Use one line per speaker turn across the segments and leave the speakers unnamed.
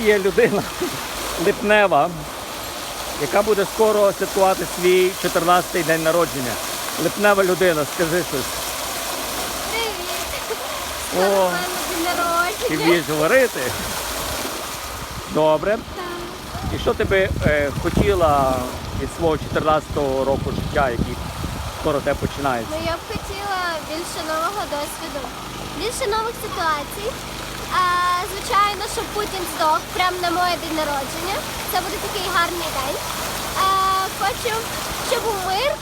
є людина липнева, яка буде скоро святкувати свій 14-й день народження. Липнева людина, скажи щось.
Привіт!
О. Ти вмієш говорити? Добре. І що ти би е, хотіла від свого 14-го року життя, який скоро тебе починається?
Ну, я б хотіла більше нового досвіду, більше нових ситуацій. А, звичайно, щоб Путін здох прямо на моє день народження. Це буде такий гарний день. А, хочу, щоб був мир,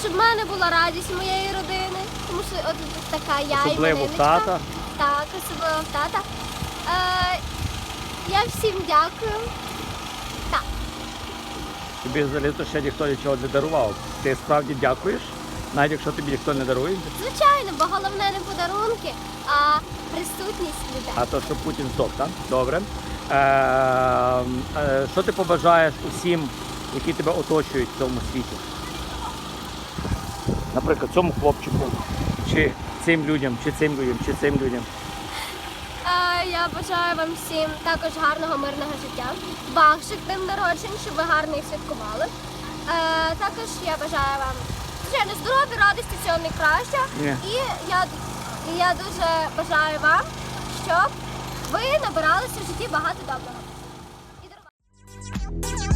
щоб в мене була радість моєї родини, тому що от така я
Особливо в
іменинничка.
тата.
Так, особливо в тата. Е, я всім дякую. Так.
Тобі взагалі то ще ніхто нічого не дарував. Ти справді дякуєш, навіть якщо тобі ніхто не дарує.
Звичайно, бо головне не подарунки, а присутність людей.
А то, що Путін здох, так? Добре. Е, е, що ти побажаєш усім, які тебе оточують в цьому світі? Наприклад, цьому хлопчику, чи цим людям, чи цим людям, чи цим людям.
Е, я бажаю вам всім також гарного мирного життя, ваших днем народжень, щоб ви гарно їх святкували. Е, також я бажаю вам звичайно здоров'я, радості, всього найкращого.
Ні.
І я, і я дуже бажаю вам, щоб ви набиралися в житті багато доброго. І дарували.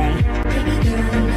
Baby
girl.